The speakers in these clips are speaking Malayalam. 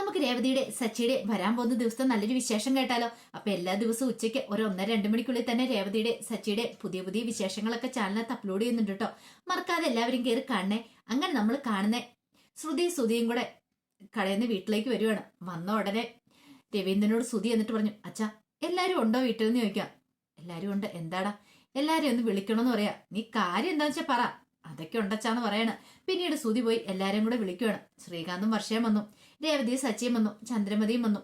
നമുക്ക് രേവതിയുടെ സച്ചിയുടെ വരാൻ പോകുന്ന ദിവസം നല്ലൊരു വിശേഷം കേട്ടാലോ? അപ്പൊ എല്ലാ ദിവസവും ഉച്ചയ്ക്ക് ഒരു ഒന്നര രണ്ട് മണിക്കുള്ളിൽ തന്നെ രേവതിയുടെ സച്ചിയുടെ പുതിയ പുതിയ വിശേഷങ്ങളൊക്കെ ചാനലിനകത്ത് അപ്ലോഡ് ചെയ്യുന്നുണ്ട് കേട്ടോ. മറക്കാതെ എല്ലാവരും കയറി കാണണേ. അങ്ങനെ നമ്മൾ കാണുന്ന ശ്രുതി സുതിയും കൂടെ കടയിൽ നിന്ന് വീട്ടിലേക്ക് വരുവാണ്. വന്ന ഉടനെ രവീന്ദ്രനോട് ശ്രുതി എന്നിട്ട് പറഞ്ഞു അച്ഛാ എല്ലാരും ഉണ്ടോ വീട്ടിൽ? നിന്ന് ചോദിക്കാം എല്ലാരും ഉണ്ട്. എന്താടാ? എല്ലാരും ഒന്ന് വിളിക്കണമെന്ന് പറയാ. നീ കാര്യം എന്താണെന്ന് വെച്ചാ പറ. അതൊക്കെ ഉണ്ടച്ചാന്ന് പറയണ്. പിന്നീട് സുതി പോയി എല്ലാരെയും കൂടെ വിളിക്കുവാണ്. ശ്രീകാന്തും വർഷയും വന്നു. രേവതി സച്ചിയും വന്നു. ചന്ദ്രമതിയും വന്നു.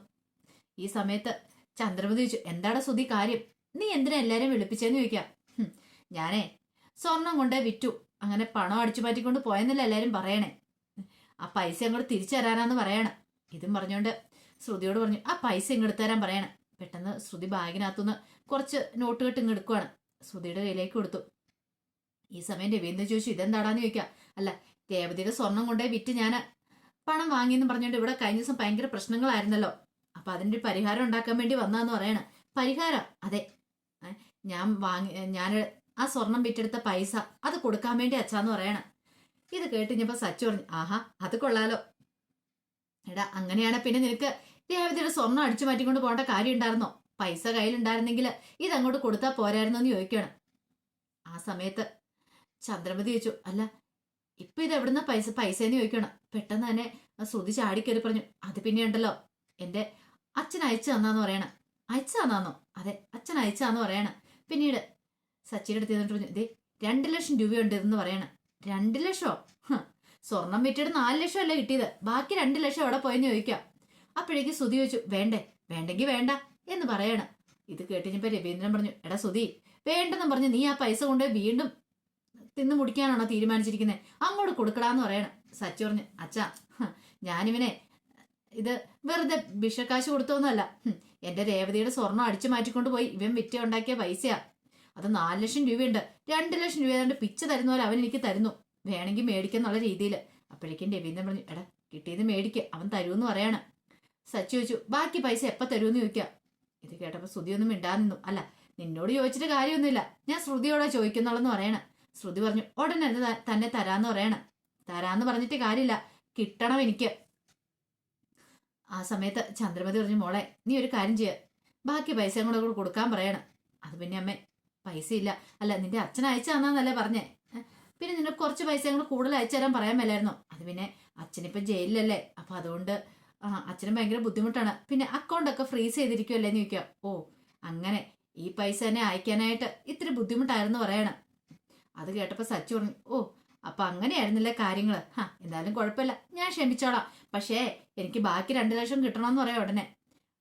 ഈ സമയത്ത് ചന്ദ്രമതി ചോദിച്ചു എന്താണ് സുതി കാര്യം? നീ എന്തിനാ എല്ലാരെയും വിളിപ്പിച്ചെന്ന് ചോദിക്കാം? "ഹും, ഞാനേ സ്വർണം കൊണ്ടേ വിറ്റു. അങ്ങനെ പണം അടിച്ചു മാറ്റിക്കൊണ്ട് പോയെന്നല്ല എല്ലാരും പറയണേ. ആ പൈസ അങ്ങോട്ട് തിരിച്ചു തരാനാന്ന് പറയണം. ഇതും പറഞ്ഞുകൊണ്ട് ശ്രുതിയോട് പറഞ്ഞു ആ പൈസ ഇങ്ങോട്ട് തരാൻ പറയണം. പെട്ടെന്ന് ശ്രുതി ബാഗിനകത്തുനിന്ന് കുറച്ച് നോട്ട് കെട്ട് ഇങ്ങ് എടുക്കുവാണ്. ശ്രുതിയുടെ കയ്യിലേക്ക് കൊടുത്തു. ഈ സമയം രവീന്ദ്രൻ ചോദിച്ചു ഇതെന്താടാന്ന് ചോദിക്കാം? അല്ല രേവതിയുടെ സ്വർണം കൊണ്ടേ വിറ്റ് ഞാൻ പണം വാങ്ങിയെന്ന് പറഞ്ഞുകൊണ്ട് ഇവിടെ കഴിഞ്ഞ ദിവസം ഭയങ്കര പ്രശ്നങ്ങളായിരുന്നല്ലോ. അപ്പൊ അതിന്റെ ഒരു പരിഹാരം ഉണ്ടാക്കാൻ വേണ്ടി വന്നാന്ന് പറയണ. പരിഹാരം? അതെ. ഞാൻ വാങ്ങി ഞാൻ ആ സ്വർണം വിറ്റെടുത്ത പൈസ അത് കൊടുക്കാൻ വേണ്ടി അച്ഛാന്ന് പറയണ. ഇത് കേട്ട് കഴിഞ്ഞപ്പോ സച്ചു പറഞ്ഞു ആഹാ അത് കൊള്ളാലോ. എടാ അങ്ങനെയാണ് പിന്നെ നിനക്ക് രേവതിയുടെ സ്വർണം അടിച്ചു മാറ്റിക്കൊണ്ട് പോകേണ്ട കാര്യം ഉണ്ടായിരുന്നോ? പൈസ കയ്യിലുണ്ടായിരുന്നെങ്കിൽ ഇതങ്ങോട്ട് കൊടുത്താൽ പോരായിരുന്നോ എന്ന് ചോദിക്കണം. ആ സമയത്ത് ചന്ദ്രമതി ചോദിച്ചു അല്ല ഇപ്പൊ ഇത് എവിടുന്ന പൈസ പൈസ എന്ന് ചോദിക്കണം. പെട്ടെന്ന് തന്നെ ആ ചാടിക്കേറി പറഞ്ഞു അത് പിന്നെ ഉണ്ടല്ലോ. എന്റെ അച്ഛൻ അയച്ചു തന്നാന്ന് പറയണ. അയച്ചു തന്നാന്നോ? അതെ അച്ഛൻ അയച്ചാന്ന് പറയണ. പിന്നീട് സച്ചിയുടെ അടുത്ത് പറഞ്ഞു ഇതേ രണ്ട് ലക്ഷം രൂപയുണ്ട് ഇതെന്ന് പറയണ. രണ്ട് ലക്ഷോ? സ്വർണം വിറ്റിട്ട് നാല് ലക്ഷം അല്ലേ കിട്ടിയത്. ബാക്കി രണ്ട് ലക്ഷം എവിടെ പോയെന്ന് ചോദിക്കാം. അപ്പോഴേക്ക് സുതി ചോദിച്ചു വേണ്ടേ വേണ്ടെങ്കിൽ വേണ്ട എന്ന് പറയണ. ഇത് കേട്ടിഞ്ഞപ്പോ രവീന്ദ്രൻ പറഞ്ഞു എടാ സുതി വേണ്ടെന്ന് പറഞ്ഞു നീ ആ പൈസ കൊണ്ട് വീണ്ടും തിന്നു മുടിക്കാനാണോ തീരുമാനിച്ചിരിക്കുന്നത് അങ്ങോട്ട് കൊടുക്കടാന്ന് പറയണം. സച്ചു പറഞ്ഞു അച്ഛാ ഞാനിവനെ ഇത് വെറുതെ ബിഷക്കാശ് കൊടുത്തോന്നല്ല. എന്റെ രേവതിയുടെ സ്വർണം അടിച്ചു മാറ്റിക്കൊണ്ട് പോയി ഇവൻ വിറ്റ ഉണ്ടാക്കിയ പൈസയാ. അത് നാല് ലക്ഷം രൂപയുണ്ട്. രണ്ട് ലക്ഷം രൂപ ഏതാണ്ട് പിച്ച തരുന്ന പോലെ അവൻ എനിക്ക് തരുന്നു. വേണമെങ്കിൽ മേടിക്കെന്നുള്ള രീതിയിൽ അപ്പോഴേക്കും രവീന്ദ്രൻ പറഞ്ഞു എടാ കിട്ടിയത് മേടിക്കുക അവൻ തരുമെന്ന് പറയാണ്. സച്ചു ചോദിച്ചു ബാക്കി പൈസ എപ്പോൾ തരുമെന്ന് ചോദിക്കുക ഇത് കേട്ടപ്പോൾ ശ്രുതിയൊന്നും മിണ്ടാ നിന്നു. അല്ല നിന്നോട് ചോദിച്ചിട്ട് കാര്യമൊന്നുമില്ല. ഞാൻ ശ്രുതിയോടാ ചോദിക്കുന്നുള്ളെന്ന് പറയണം. ശ്രുതി പറഞ്ഞു ഉടനെ തന്നെ തരാന്ന് പറയണം. തരാന്ന് പറഞ്ഞിട്ട് കാര്യമില്ല. കിട്ടണം എനിക്ക്. ആ സമയത്ത് ചന്ദ്രമതി പറഞ്ഞു മോളെ നീ ഒരു കാര്യം ചെയ്യ. ബാക്കി പൈസ കൂടെ കൂടെ കൊടുക്കാൻ പറയണം. അത് പിന്നെ അമ്മേ പൈസ ഇല്ല അല്ല നിന്റെ അച്ഛൻ അയച്ചു തന്നാന്നല്ലേ പറഞ്ഞേ. പിന്നെ നിനക്ക് കുറച്ച് പൈസ കൂടെ കൂടുതൽ അയച്ചു തരാൻ പറയാൻ മേലായിരുന്നു. അത് പിന്നെ അച്ഛനിപ്പം ജയിലിലല്ലേ. അപ്പൊ അതുകൊണ്ട് ആ അച്ഛനും ഭയങ്കര ബുദ്ധിമുട്ടാണ്. പിന്നെ അക്കൗണ്ട് ഒക്കെ ഫ്രീസ് ചെയ്തിരിക്കുമല്ലേ എന്ന് ചോദിക്കാം ഓ അങ്ങനെ ഈ പൈസ തന്നെ അയക്കാനായിട്ട് ഇത്തിരി ബുദ്ധിമുട്ടായിരുന്നു പറയണം. അത് കേട്ടപ്പോ സച്ചു പറഞ്ഞു ഓ അപ്പൊ അങ്ങനെയായിരുന്നില്ലേ കാര്യങ്ങൾ? ഹാ എന്തായാലും കുഴപ്പമില്ല. ഞാൻ ക്ഷമിച്ചോളാം. പക്ഷേ എനിക്ക് ബാക്കി രണ്ടു ലക്ഷം കിട്ടണമെന്ന് പറയാം ഉടനെ.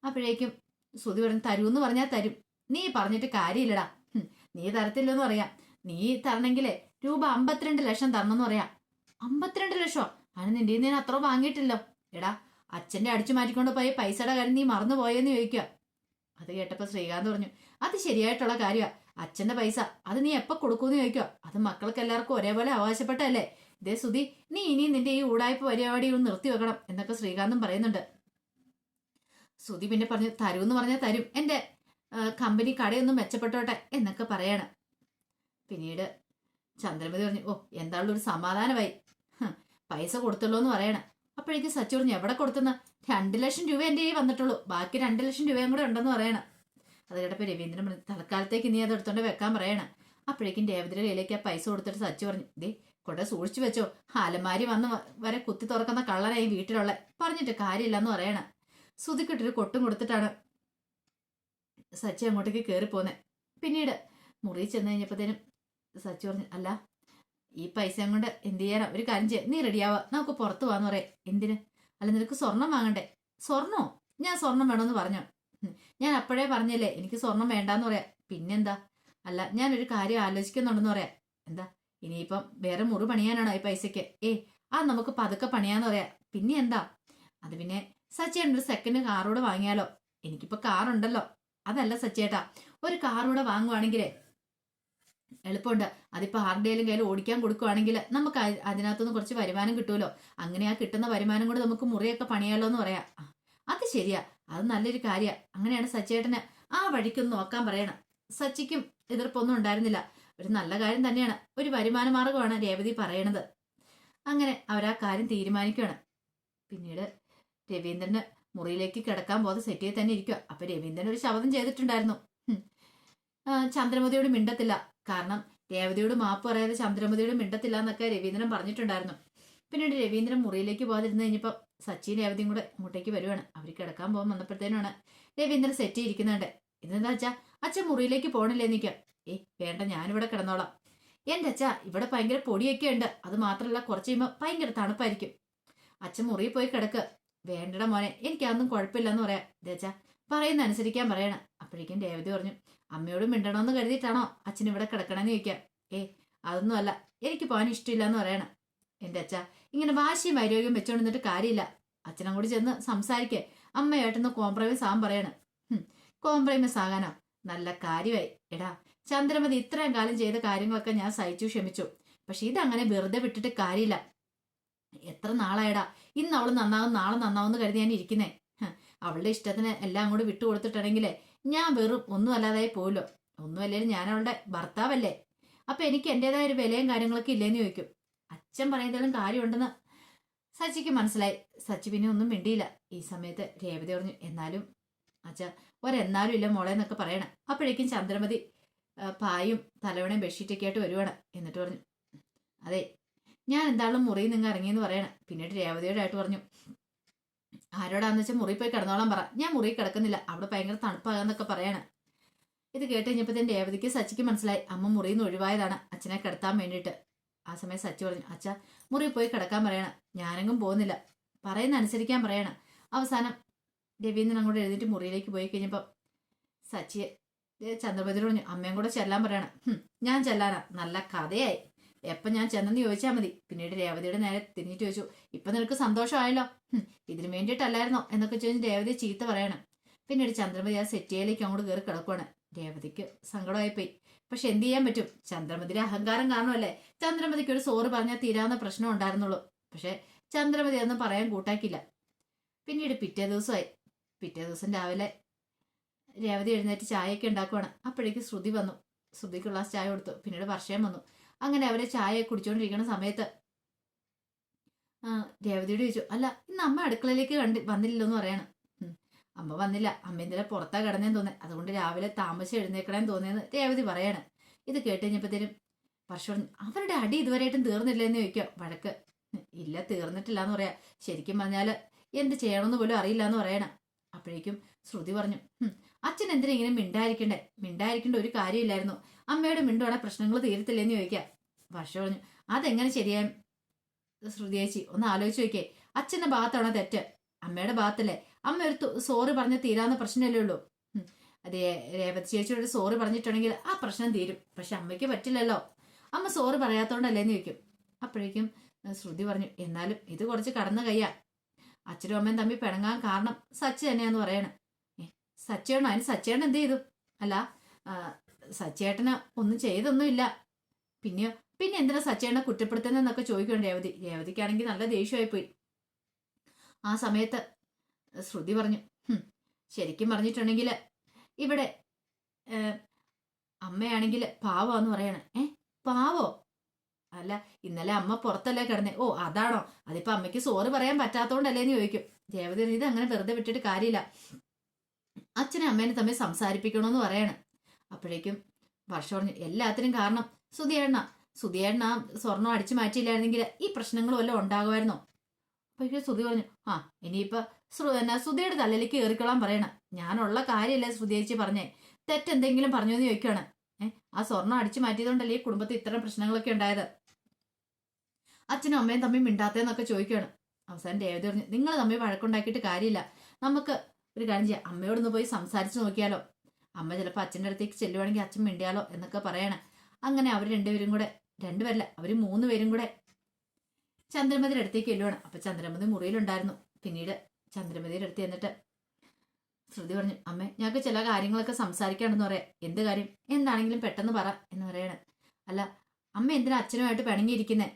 അപ്പോഴേക്കും സുതി പറഞ്ഞു തരൂന്ന് പറഞ്ഞാൽ തരും. നീ പറഞ്ഞിട്ട് കാര്യമില്ലടാ. നീ തരത്തില്ലെന്ന് പറയാം. നീ തരണമെങ്കിലേ രൂപ അമ്പത്തിരണ്ട് ലക്ഷം തരണമെന്ന് പറയാം. അമ്പത്തിരണ്ട് ലക്ഷോ? അതിന് നിന്റെ ഞാൻ അത്ര വാങ്ങിയിട്ടില്ലോ. എടാ അച്ഛന്റെ അടിച്ചു മാറ്റിക്കൊണ്ട് പോയി പൈസയുടെ കാര്യം നീ മറന്നു പോയെന്ന് ചോദിക്കുക അത് കേട്ടപ്പോൾ ശ്രീകാന്ത് പറഞ്ഞു അത് ശരിയായിട്ടുള്ള കാര്യമാ അച്ഛന്റെ പൈസ. അത് നീ എപ്പോ കൊടുക്കുമെന്ന് ചോദിക്കോ അത് മക്കൾക്ക് എല്ലാവർക്കും ഒരേപോലെ അവകാശപ്പെട്ടല്ലേ ഇതേ സുധി നീ ഇനിയും നിന്റെ ഈ ഊടായ്പ പരിപാടി ഒന്ന് നിർത്തി വെക്കണം എന്നൊക്കെ ശ്രീകാന്തും പറയുന്നുണ്ട്. സുധി പിന്നെ പറഞ്ഞു തരൂ എന്ന് പറഞ്ഞാൽ തരും. എന്റെ കമ്പനി കടയൊന്നും മെച്ചപ്പെട്ടോട്ടെ എന്നൊക്കെ പറയാണ്. പിന്നീട് ചന്ദ്രമതി പറഞ്ഞു ഓ എന്താളൊരു സമാധാനമായി. പൈസ കൊടുത്തുള്ളൂ എന്ന് പറയണം. അപ്പോഴേക്ക് സച്ചു പറഞ്ഞു എവിടെ കൊടുത്തെന്ന്? രണ്ട് ലക്ഷം രൂപ എന്റെ കയ്യിൽ വന്നിട്ടുള്ളൂ. ബാക്കി രണ്ട് ലക്ഷം രൂപയും കൂടെ ഉണ്ടെന്ന് പറയണം. അത് കേട്ടപ്പോൾ രവീന്ദ്രൻ തൽക്കാലത്തേക്ക് നീ അത് എടുത്തോണ്ട് വെക്കാൻ പറയണം. അപ്പോഴേക്കും രേവതിയുടെ കയ്യിലേക്ക് ആ പൈസ കൊടുത്തിട്ട് സച്ചു പറഞ്ഞു ദേ കൊണ്ട സൂക്ഷിച്ചു വെച്ചോ. അലമാരി വന്ന് വരെ കുത്തി തുറക്കുന്ന കള്ളനായി വീട്ടിലുള്ള. പറഞ്ഞിട്ട് കാര്യമില്ലെന്ന് പറയണം. സുതിക്കിട്ടൊരു കൊട്ടും കൊടുത്തിട്ടാണ് സച്ചി അങ്ങോട്ടേക്ക് കയറി പോന്നെ പിന്നീട് മുറി ചെന്ന് കഴിഞ്ഞപ്പോഴത്തേനും സച്ചി പറഞ്ഞു അല്ല ഈ പൈസ കൊണ്ട് എന്ത് ചെയ്യാനാ? ഒരു കാര്യം ചെയ്യാം. നീ റെഡിയാവാ നമുക്ക് പുറത്തു പോവാന്ന് പറയാം. എന്തിന്? അല്ല നിനക്ക് സ്വർണം വാങ്ങണ്ടേ. സ്വർണോ? ഞാൻ സ്വർണം വേണമെന്ന് പറഞ്ഞു. ഞാൻ അപ്പോഴേ പറഞ്ഞല്ലേ എനിക്ക് സ്വർണം വേണ്ടാന്ന് പറയാം പിന്നെന്താ? അല്ല ഞാനൊരു കാര്യം ആലോചിക്കുന്നുണ്ടെന്ന് പറയാം എന്താ? ഇനിയിപ്പം വേറെ മുറി പണിയാനാണോ ഈ പൈസയ്ക്ക്? ഏ ആ നമുക്ക് പതുക്കെ പണിയാന്ന് പറയാം പിന്നെ എന്താ? അത് പിന്നെ സച്ചേട്ടൻ ഒരു സെക്കൻഡ് കാറൂടെ വാങ്ങിയാലോ? എനിക്കിപ്പോ കാറുണ്ടല്ലോ അതല്ല സച്ചേട്ടാ ഒരു കാറൂടെ വാങ്ങുവാണെങ്കിലേ എളുപ്പമുണ്ട്. അതിപ്പോ ആരുടെയും കയ്യിൽ ഓടിക്കാൻ കൊടുക്കുവാണെങ്കിൽ നമുക്ക് അതിനകത്തുനിന്ന് കുറച്ച് വരുമാനം കിട്ടുമല്ലോ. അങ്ങനെ ആ കിട്ടുന്ന വരുമാനം കൊണ്ട് നമുക്ക് മുറിയൊക്കെ പണിയാലോ എന്ന് പറയാം അത് ശരിയാ. അത് നല്ലൊരു കാര്യ. അങ്ങനെയാണ് സച്ചേട്ടന് ആ വഴിക്കൊന്ന് നോക്കാൻ പറയണം. സച്ചിക്കും എതിർപ്പൊന്നും ഉണ്ടായിരുന്നില്ല. ഒരു നല്ല കാര്യം തന്നെയാണ്. ഒരു വരുമാന മാർഗമാണ് രേവതി പറയണത്. അങ്ങനെ അവരാ കാര്യം തീരുമാനിക്കുകയാണ്. പിന്നീട് രവീന്ദ്രന് മുറിയിലേക്ക് കിടക്കാൻ പോകാതെ സെറ്റിയിൽ തന്നെ ഇരിക്കുക. അപ്പൊ രവീന്ദ്രൻ ഒരു ശബ്ദം ചെയ്തിട്ടുണ്ടായിരുന്നു. ചന്ദ്രമതിയോട് മിണ്ടത്തില്ല. കാരണം രേവതിയോട് മാപ്പ് പറയാതെ ചന്ദ്രമതിയോട് മിണ്ടത്തില്ല എന്നൊക്കെ രവീന്ദ്രൻ പറഞ്ഞിട്ടുണ്ടായിരുന്നു. പിന്നീട് രവീന്ദ്രൻ മുറിയിലേക്ക് പോകാതിരുന്ന് കഴിഞ്ഞപ്പോൾ സച്ചിൻ രേവതിയും കൂടെ അങ്ങോട്ടേക്ക് വരുവാണ്. അവർ കിടക്കാൻ പോകാൻ വന്നപ്പോഴത്തേനാണ് രവീന്ദ്രൻ സെറ്റ് ഇരിക്കുന്നുണ്ട് ഇതെന്താ അച്ഛാ? അച്ഛൻ മുറിയിലേക്ക് പോകണില്ലേ നിൽക്കുക ഏയ് വേണ്ട ഞാനിവിടെ കിടന്നോളാം. എന്റെ അച്ഛാ ഇവിടെ ഭയങ്കര പൊടിയൊക്കെ ഉണ്ട്. അത് മാത്രമല്ല കുറച്ച് കഴിയുമ്പോൾ ഭയങ്കര തണുപ്പായിരിക്കും. അച്ഛൻ മുറിയിൽ പോയി കിടക്ക്. വേണ്ടട മോനെ എനിക്കതൊന്നും കുഴപ്പമില്ലെന്ന് പറയാം. ഇതേച്ചാ പറയുന്ന അനുസരിക്കാൻ പറയണം. അപ്പോഴേക്കും രേവതി പറഞ്ഞു അമ്മയോട് മിണ്ടണമെന്ന് കരുതിയിട്ടാണോ അച്ഛൻ ഇവിടെ കിടക്കണമെന്ന് ചോദിക്കാം? ഏ അതൊന്നും അല്ല. എനിക്ക് പോകാൻ ഇഷ്ടമില്ല എന്ന് പറയണം. എന്റെ അച്ഛ ഇങ്ങനെ വാശിയും വൈരോഗ്യം വെച്ചോണ്ടിരുന്നിട്ട് കാര്യമില്ല. അച്ഛനും കൂടി ചെന്ന് സംസാരിക്കേ. അമ്മയായിട്ടൊന്ന് കോംപ്രമൈസ് ആകാൻ പറയാണ്. കോംപ്രമൈസ് ആകാനോ? നല്ല കാര്യമായി. എടാ ചന്ദ്രമതി ഇത്രയും കാലം ചെയ്ത കാര്യങ്ങളൊക്കെ ഞാൻ സഹിച്ചു ക്ഷമിച്ചു. പക്ഷെ ഇതങ്ങനെ വെറുതെ വിട്ടിട്ട് കാര്യമില്ല. എത്ര നാളായടാ ഇന്ന് അവൾ നന്നാവും നാളെ നന്നാവും കരുതി ഞാൻ ഇരിക്കുന്നേ. അവളുടെ ഇഷ്ടത്തിന് എല്ലാം കൂടി വിട്ടു കൊടുത്തിട്ടുണ്ടെങ്കിലേ ഞാൻ വെറും ഒന്നും അല്ലാതായി പോലോ ഒന്നും ഞാൻ അവളുടെ ഭർത്താവല്ലേ? അപ്പൊ എനിക്ക് എന്റേതായ ഒരു വിലയും കാര്യങ്ങളൊക്കെ ഇല്ലേന്ന് ചോദിക്കും. അച്ഛൻ പറയുന്നതിലും കാര്യമുണ്ടെന്ന് സച്ചിക്ക് മനസ്സിലായി. സച്ചി പിന്നെ ഒന്നും മിണ്ടിയില്ല. ഈ സമയത്ത് രേവതി പറഞ്ഞു എന്നാലും അച്ഛ ഒരെന്നാലും ഇല്ല മോളെ എന്നൊക്കെ പറയണം. അപ്പോഴേക്കും ചന്ദ്രമതി പായും തലവണയും ബെഡ്ഷീറ്റൊക്കെ ആയിട്ട് വരുവാണ് എന്നിട്ട് പറഞ്ഞു. അതെ ഞാൻ എന്താളും മുറിയിൽ നിങ്ങൾ ഇറങ്ങിയെന്ന് പറയണം. പിന്നീട് രേവതിയോടായിട്ട് പറഞ്ഞു ആരോടാന്ന് വെച്ചാൽ മുറി പോയി കിടന്നോളാൻ പറ. ഞാൻ മുറി കിടക്കുന്നില്ല. അവിടെ ഭയങ്കര തണുപ്പാകാന്നൊക്കെ പറയണം. ഇത് കേട്ട് കഴിഞ്ഞപ്പോൾ തന്നെ രേവതിക്ക് സച്ചിക്ക് മനസ്സിലായി. അമ്മ മുറിയിൽ നിന്ന് ഒഴിവായതാണ് അച്ഛനെ കിടത്താൻ വേണ്ടിയിട്ട്. ആ സമയം സച്ചു പറഞ്ഞു അച്ഛ മുറി പോയി കിടക്കാൻ പറയണം. ഞാനെങ്ങും പോകുന്നില്ല. പറയുന്ന അനുസരിക്കാൻ പറയണം. അവസാനം രവീന്ദ്രൻ അങ്ങോട്ട് എഴുതിയിട്ട് മുറിയിലേക്ക് പോയി കഴിഞ്ഞപ്പോൾ സച്ചിയെ ചന്ദ്രപതിയോട് പറഞ്ഞു അമ്മയും കൂടെ ചെല്ലാൻ പറയണം. ഞാൻ ചെല്ലാനാ. നല്ല കഥയായി. എപ്പം ഞാൻ ചെന്നെന്ന് ചോദിച്ചാൽ മതി. പിന്നീട് രേവതിയുടെ നേരെ തിരിഞ്ഞിട്ട് ചോദിച്ചു ഇപ്പം നിനക്ക് സന്തോഷമായല്ലോ? ഇതിന് വേണ്ടിയിട്ടല്ലായിരുന്നോ? എന്നൊക്കെ ചോദിച്ച് രേവതി ചീത്ത പറയണം. പിന്നീട് ചന്ദ്രപതി ആ സെറ്റിയിലേക്ക് അങ്ങോട്ട് കയറി കിടക്കുവാണ്. രേവതിക്ക് സങ്കടമായി പോയി പക്ഷെ എന്ത് ചെയ്യാൻ പറ്റും? ചന്ദ്രമതിയുടെ അഹങ്കാരം കാരണമല്ലേ ചന്ദ്രമതിക്ക് ഒരു സോറ് പറഞ്ഞാൽ തീരാവുന്ന പ്രശ്നം ഉണ്ടായിരുന്നുള്ളൂ. പക്ഷെ ചന്ദ്രമതി അതൊന്നും പറയാൻ കൂട്ടാക്കില്ല പിന്നീട് പിറ്റേ ദിവസമായി. പിറ്റേ ദിവസം രാവിലെ രേവതി എഴുന്നേറ്റ് ചായയൊക്കെ ഉണ്ടാക്കുവാണ്. അപ്പോഴേക്ക് ശ്രുതി വന്നു. ശ്രുതിക്ക് ഗ്ലാസ് ചായ കൊടുത്തു. പിന്നീട് വർഷയും വന്നു. അങ്ങനെ അവരെ ചായ കുടിച്ചുകൊണ്ടിരിക്കുന്ന സമയത്ത് രേവതിയോട് ചോദിച്ചു അല്ല ഇന്ന് അമ്മ അടുക്കളയിലേക്ക് കണ്ടി വന്നില്ലല്ലോ എന്ന് പറയാണ്. അമ്മ വന്നില്ല. അമ്മ ഇന്നലെ പുറത്താ കിടന്നേന്ന് തോന്നേ അതുകൊണ്ട് രാവിലെ താമസിച്ച് എഴുന്നേക്കണേന്ന് തോന്നിയെന്ന് രേവതി പറയാണ്. ഇത് കേട്ട് കഴിഞ്ഞപ്പോഴത്തേനും അവരുടെ അടി ഇതുവരെയായിട്ടും തീർന്നില്ലെന്ന് ചോദിക്കുക. വഴക്ക്. ഇല്ല തീർന്നിട്ടില്ല എന്ന് പറയാ. ശരിക്കും പറഞ്ഞാൽ എന്ത് ചെയ്യണമെന്ന് പോലും അറിയില്ല എന്ന് പറയണം. അപ്പോഴേക്കും ശ്രുതി പറഞ്ഞു അച്ഛൻ എന്തിനാ ഇങ്ങനെ മിണ്ടായിരിക്കണ്ടേ? മിണ്ടായിരിക്കേണ്ട ഒരു കാര്യമില്ലായിരുന്നു. അമ്മയുടെ മിണ്ടോടെ പ്രശ്നങ്ങൾ തീരത്തില്ലെന്ന് ചോദിക്കുക. വർഷ പറഞ്ഞു അതെങ്ങനെ ശരിയായും ശ്രുതി ചേച്ചി ഒന്ന് ആലോചിച്ച് നോക്കിയേ. അച്ഛന്റെ ഭാഗത്താണോ തെറ്റ്? അമ്മയുടെ ഭാഗത്തല്ലേ. അമ്മ ഒരു സോറി പറഞ്ഞ് തീരാവുന്ന പ്രശ്നമല്ലേ ഉള്ളൂ. അതെ രേവതി ചേച്ചിയോട് സോറി പറഞ്ഞിട്ടുണ്ടെങ്കിൽ ആ പ്രശ്നം തീരും. പക്ഷെ അമ്മയ്ക്ക് പറ്റില്ലല്ലോ. അമ്മ സോറി പറയാത്തോണ്ടല്ലേന്ന് ചോദിക്കും. അപ്പോഴേക്കും ശ്രുതി പറഞ്ഞു എന്നാലും ഇത് കുറച്ച് കടന്നു കയ്യാ. അച്ഛനും അമ്മയും തമ്മിൽ പിണങ്ങാൻ കാരണം സച്ച തന്നെയാന്ന് പറയണം. സച്ചേണോ? അതിന് സച്ചേട്ടൻ എന്ത് ചെയ്തു? അല്ല സച്ചേട്ടന് ഒന്നും ചെയ്തൊന്നുമില്ല. പിന്നെയോ പിന്നെ എന്തിനാ സച്ചേട്ടനെ കുറ്റപ്പെടുത്തുന്നതെന്നൊക്കെ ചോദിക്കണം രേവതി. രേവതിക്കാണെങ്കിൽ നല്ല ദേഷ്യമായി പോയി ആ സമയത്ത് ശ്രുതി പറഞ്ഞു ശരിക്കും പറഞ്ഞിട്ടുണ്ടെങ്കിൽ ഇവിടെ അമ്മയാണെങ്കിൽ പാവോ എന്ന് പറയണേ. ഏ പാവോ? അല്ല ഇന്നലെ അമ്മ പുറത്തല്ലേ കിടന്നേ. ഓ അതാണോ? അതിപ്പോ അമ്മയ്ക്ക് സോറി പറയാൻ പറ്റാത്തോണ്ടല്ലേന്ന് ചോദിക്കും. രേവതി പറഞ്ഞു, ഇത് അങ്ങനെ വെറുതെ വിട്ടിട്ട് കാര്യമില്ല. അച്ഛനെ അമ്മേനെ തമ്മിൽ സംസാരിപ്പിക്കണമെന്ന് പറയണം. അപ്പോഴേക്കും വർഷ പറഞ്ഞു എല്ലാത്തിനും കാരണം സുധിയേണ്ണ സുധിയേണ്ണ സ്വർണം അടിച്ചു മാറ്റിയില്ലായിരുന്നെങ്കിൽ ഈ പ്രശ്നങ്ങളും എല്ലാം ഉണ്ടാകുമായിരുന്നോ? അപ്പോഴേക്കും ശ്രുതി പറഞ്ഞു ആ ഇനിയിപ്പൊ ശ്രു എന്നാ ശ്രുതിയുടെ തലയിലേക്ക് കയറിക്കൊള്ളാൻ പറയണം. ഞാനുള്ള കാര്യമല്ലേ ശ്രുതി ചേച്ചി പറഞ്ഞേ. തെറ്റെന്തെങ്കിലും പറഞ്ഞു എന്ന് ചോദിക്കുകയാണ് ഏഹ് ആ സ്വർണം അടിച്ചു മാറ്റിയതുകൊണ്ടല്ലേ ഈ കുടുംബത്തിൽ ഇത്തരം പ്രശ്നങ്ങളൊക്കെ ഉണ്ടായത്? അച്ഛനും അമ്മയും തമ്മിൽ മിണ്ടാത്തേന്നൊക്കെ ചോദിക്കുകയാണ് അവസാനം രേവതി പറഞ്ഞു നിങ്ങൾ തമ്മിൽ വഴക്കുണ്ടാക്കിയിട്ട് കാര്യമില്ല. നമുക്ക് ഒരു കാര്യം ചെയ്യാം. അമ്മയോടൊന്ന് പോയി സംസാരിച്ച് നോക്കിയാലോ. അമ്മ ചിലപ്പോൾ അച്ഛന്റെ അടുത്തേക്ക് ചെല്ലുവാണെങ്കിൽ അച്ഛൻ മിണ്ടിയാലോ എന്നൊക്കെ പറയണം. അങ്ങനെ അവർ രണ്ടുപേരും കൂടെ രണ്ടുപേരല്ല അവർ മൂന്ന് പേരും കൂടെ ചന്ദ്രമതിയുടെ അടുത്തേക്ക് എല്ലുവാണ് അപ്പൊ ചന്ദ്രമതി മുറിയിലുണ്ടായിരുന്നു. പിന്നീട് ചന്ദ്രമതിയുടെ അടുത്ത് ചെന്നിട്ട് ശ്രുതി പറഞ്ഞു അമ്മേ ഞങ്ങൾക്ക് ചില കാര്യങ്ങളൊക്കെ സംസാരിക്കാണെന്ന് പറയാം. എന്ത് കാര്യം? എന്താണെങ്കിലും പെട്ടെന്ന് പറ എന്ന് പറയണേ. അല്ല അമ്മ എന്തിനാ അച്ഛനുമായിട്ട് പിണങ്ങിയിരിക്കുന്നേ?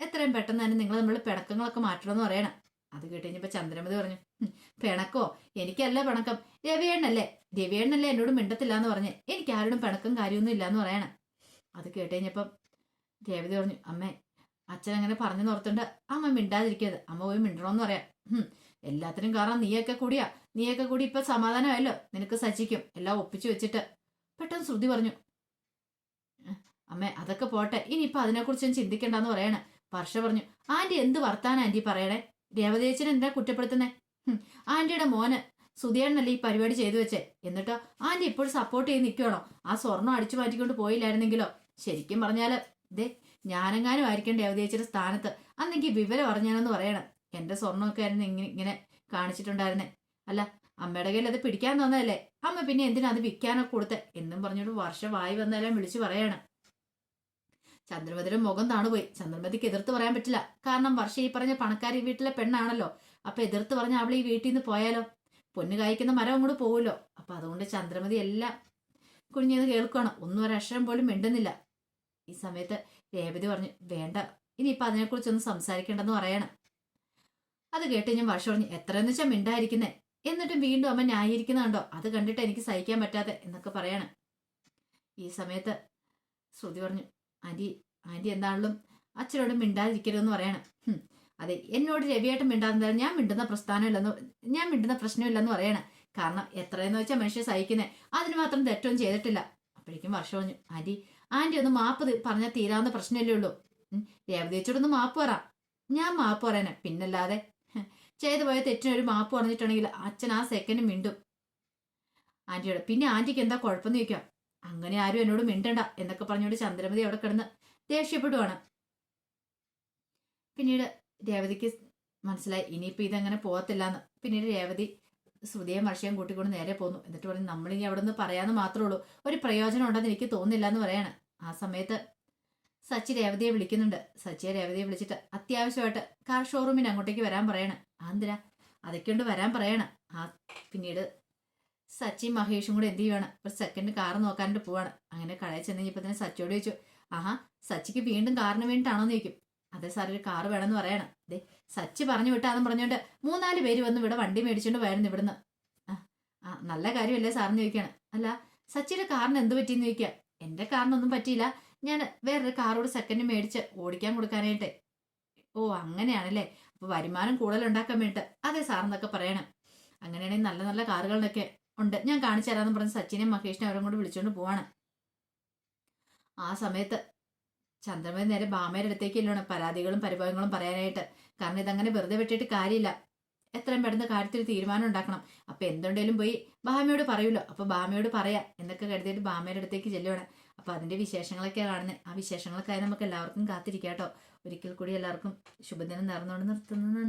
എത്രയും പെട്ടെന്ന് തന്നെ നിങ്ങൾ നമ്മൾ പിണക്കങ്ങളൊക്കെ മാറ്റണമെന്ന് പറയണം. അത് കേട്ട് കഴിഞ്ഞപ്പോ ചന്ദ്രമതി പറഞ്ഞു "ഹും, പിണക്കോ? എനിക്കല്ല പിണക്കം. രവിയേണ്ണല്ലേ രവിയേണ്ണല്ലേ എന്നോട് മിണ്ടത്തില്ല എന്ന് പറഞ്ഞ് എനിക്ക് ആരോടും പിണക്കം കാര്യമൊന്നും ഇല്ല എന്ന് പറയണം. അത് കേട്ട് കഴിഞ്ഞപ്പം രേവതി പറഞ്ഞു അമ്മേ അച്ഛൻ അങ്ങനെ പറഞ്ഞു നോർത്തുണ്ട്. അമ്മ മിണ്ടാതിരിക്കരുത്. അമ്മ പോയി മിണ്ടണമെന്ന് പറയാം. "ഹും, എല്ലാത്തിനും കാരണം നീയൊക്കെ കൂടിയാ. നീയൊക്കെ കൂടി ഇപ്പൊ സമാധാനമായല്ലോ? നിനക്ക് സജിക്കും എല്ലാം ഒപ്പിച്ചു വെച്ചിട്ട്. പെട്ടെന്ന് ശ്രുതി പറഞ്ഞു. അമ്മ അതൊക്കെ പോട്ടെ. ഇനിയിപ്പൊ ഞാൻ ചിന്തിക്കണ്ടെന്ന് പറയണേ. വർഷ പറഞ്ഞു. ആന്റി എന്ത് വർത്താനം ആന്റി പറയണേ? രേവതേച്ചൻ എന്താ കുറ്റപ്പെടുത്തുന്നേ? ആന്റിയുടെ മോന് സുധിയേണ്ണല്ലേ ഈ പരിപാടി ചെയ്തു വെച്ചേ? എന്നിട്ടോ ആന്റി ഇപ്പോഴും സപ്പോർട്ട് ചെയ്ത് നിൽക്കുകയാണോ ആ സ്വർണം അടിച്ചു മാറ്റിക്കൊണ്ട് പോയില്ലായിരുന്നെങ്കിലോ? ശരിക്കും പറഞ്ഞാൽ ദേ ഞാനെങ്ങാനും ആയിരിക്കും രേവതേച്ചിയുടെ സ്ഥാനത്ത്? അന്നെനിക്ക് വിവരം അറിഞ്ഞാണെന്ന് പറയണം. എന്റെ സ്വർണമൊക്കെ ആയിരുന്നു ഇങ്ങനെ ഇങ്ങനെ കാണിച്ചിട്ടുണ്ടായിരുന്നെ. അല്ല അമ്മയുടെ കയ്യിൽ അത് പിടിക്കാൻ തന്നതല്ലേ? അമ്മ പിന്നെ എന്തിനാ അത് വിൽക്കാനൊക്കെ കൊടുത്തെ? എന്നും പറഞ്ഞോണ്ട് വർഷമായി വന്നാലും വിളിച്ചു പറയാണ്. ചന്ദ്രമതിയുടെ മുഖം താണുപോയി. ചന്ദ്രമതിക്ക് എതിർത്ത് പറയാൻ പറ്റില്ല. കാരണം വർഷ ഈ പറഞ്ഞ പണക്കാരി വീട്ടിലെ പെണ്ണാണല്ലോ. അപ്പൊ എതിർത്ത് പറഞ്ഞ അവൾ ഈ വീട്ടിൽ നിന്ന് പോയാലോ? പൊന്നു കായ്ക്കുന്ന മരം അങ്ങോട്ട് പോവുമല്ലോ. അപ്പൊ അതുകൊണ്ട് ചന്ദ്രമതി എല്ലാം കുഞ്ഞിന്ന് കേൾക്കുകയാണ് ഒന്നും ഒരക്ഷരം പോലും മിണ്ടുന്നില്ല. ഈ സമയത്ത് രേവതി പറഞ്ഞു വേണ്ട ഇനിയിപ്പൊ അതിനെക്കുറിച്ചൊന്നും സംസാരിക്കേണ്ടെന്ന് പറയണം. അത് കേട്ട് ഞാൻ വർഷം പറഞ്ഞു എത്രയെന്ന് വെച്ചാൽ മിണ്ടായിരിക്കുന്നേ? എന്നിട്ടും വീണ്ടും അമ്മ ന്യായീകരിക്കുന്നുണ്ടോ? അത് കണ്ടിട്ട് എനിക്ക് സഹിക്കാൻ പറ്റാതെ എന്നൊക്കെ പറയണം. ഈ സമയത്ത് ശ്രുതി പറഞ്ഞു ആന്റി ആന്റി എന്താണെങ്കിലും അച്ഛനോട് മിണ്ടാതിരിക്കരുതെന്ന് പറയണം. അതെ എന്നോട് രവിയായിട്ട് മിണ്ടാതെ ഞാൻ മിണ്ടുന്ന പ്രസ്ഥാനമില്ലെന്ന് ഞാൻ മിണ്ടുന്ന പ്രശ്നമില്ലെന്ന് പറയണം. കാരണം എത്രയെന്ന് വെച്ചാൽ മനുഷ്യൻ സഹിക്കുന്നേ അതിന് മാത്രം തെറ്റൊന്നും ചെയ്തിട്ടില്ല. അപ്പോഴേക്കും വർഷം പറഞ്ഞു ആന്റി ഒന്ന് മാപ്പ് പറഞ്ഞാൽ തീരാവുന്ന പ്രശ്നമല്ലേ ഉള്ളൂ. രേവതിയച്ചോടൊന്ന് മാപ്പ് പറ. ഞാൻ മാപ്പ് പറയാനെ പിന്നല്ലാതെ. ചെയ്തു പോയ തെറ്റിനൊരു മാപ്പ് പറഞ്ഞിട്ടുണ്ടെങ്കിൽ അച്ഛൻ ആ സെക്കൻഡ് മിണ്ടും. ആന്റിയോട് പിന്നെ ആന്റിക്ക് എന്താ കുഴപ്പമെന്ന് ചോദിക്കാം അങ്ങനെ ആരും എന്നോട് മിണ്ടണ്ട എന്നൊക്കെ പറഞ്ഞുകൊണ്ട് ചന്ദ്രമതി അവിടെ കിടന്ന് ദേഷ്യപ്പെടുവാണ്. പിന്നീട് രേവതിക്ക് മനസ്സിലായി ഇനിയിപ്പോൾ ഇതങ്ങനെ പോകത്തില്ല എന്ന് പിന്നീട് രേവതി ശ്രുതിയും വർഷയും കൂട്ടിക്കൊണ്ട് നേരെ പോന്നു. എന്നിട്ട് പറഞ്ഞു നമ്മളിനി അവിടെ നിന്ന് പറയാന്ന് മാത്രമേ ഉള്ളൂ. ഒരു പ്രയോജനം ഉണ്ടെന്ന് എനിക്ക് തോന്നുന്നില്ല എന്ന് പറയാണ്. ആ സമയത്ത് സച്ചി രേവതിയെ വിളിക്കുന്നുണ്ട്. സച്ചിയെ രേവതിയെ വിളിച്ചിട്ട് അത്യാവശ്യമായിട്ട് കാർ ഷോറൂമിന് അങ്ങോട്ടേക്ക് വരാൻ പറയണം. ആന്തിരാ അതൊക്കെ കൊണ്ട് വരാൻ പറയണം. ആ പിന്നീട് സച്ചി മഹേഷും കൂടെ എന്ത് ചെയ്യുവാണ്? ഒരു സെക്കൻഡ് കാർ നോക്കാനായിട്ട് പോവാണ്. അങ്ങനെ കടയിൽ ചെന്ന് കഴിഞ്ഞപ്പോൾ തന്നെ സച്ചിയോട് ചോദിച്ചു ആഹാ സച്ചിക്ക് വീണ്ടും കാറിന് വേണ്ടിയിട്ടാണോ? എന്ന് ചോദിക്കും. അതെ സാർ ഒരു കാർ വേണമെന്ന് പറയണം. അതെ സച്ചി പറഞ്ഞു വിട്ടാന്ന് പറഞ്ഞുകൊണ്ട് മൂന്നാൽ പേര് വന്ന് ഇവിടെ വണ്ടി മേടിച്ചുകൊണ്ട് പോയായിരുന്നു ഇവിടുന്ന്. ആ നല്ല കാര്യമല്ലേ സാറിന് ചോദിക്കാണ് അല്ല സച്ചിയുടെ കാറിന് എന്ത് പറ്റിയെന്ന് ചോദിക്കുക. എന്റെ കാറിനൊന്നും പറ്റിയില്ല. ഞാൻ വേറൊരു കാറോട് സെക്കൻഡ് മേടിച്ച് ഓടിക്കാൻ കൊടുക്കാനായിട്ട്. ഓ അങ്ങനെയാണല്ലേ. അപ്പൊ വരുമാനം കൂടുതൽ ഉണ്ടാക്കാൻ വേണ്ടിട്ട്. അതെ സാറെന്നൊക്കെ പറയണം. അങ്ങനെയാണെങ്കിൽ നല്ല നല്ല കാറുകളിലൊക്കെ ഉണ്ട്. ഞാൻ കാണിച്ചു തരാമെന്ന് പറഞ്ഞ് സച്ചിനെയും മഹേഷിനെ അവരും കൂടെ വിളിച്ചുകൊണ്ട് പോവാണ്. ആ സമയത്ത് ചന്ദ്രമതി നേരെ ബാമയുടെ അടുത്തേക്ക് ഇല്ലാണ് പരാതികളും പരിഭവങ്ങളും പറയാനായിട്ട്. കാരണം ഇതങ്ങനെ വെറുതെ വിട്ടിട്ട് കാര്യമില്ല. എത്രയും പെട്ടെന്ന് കാര്യത്തിൽ തീരുമാനം ഉണ്ടാക്കണം. അപ്പൊ എന്തുണ്ടെങ്കിലും പോയി ബാമയോട് പറയുമല്ലോ അപ്പൊ ബാമയോട് പറയാ. എന്നൊക്കെ കരുതിയിട്ട് ബാമയുടെ അടുത്തേക്ക് ചെല്ലുവാണ്. അപ്പൊ അതിന്റെ വിശേഷങ്ങളൊക്കെ കാണുന്നത് ആ വിശേഷങ്ങൾക്കായി നമുക്ക് എല്ലാവർക്കും കാത്തിരിക്കാം കേട്ടോ ഒരിക്കൽ കൂടി എല്ലാവർക്കും ശുഭദിനം നേർന്നുകൊണ്ട് നിർത്തുന്നു.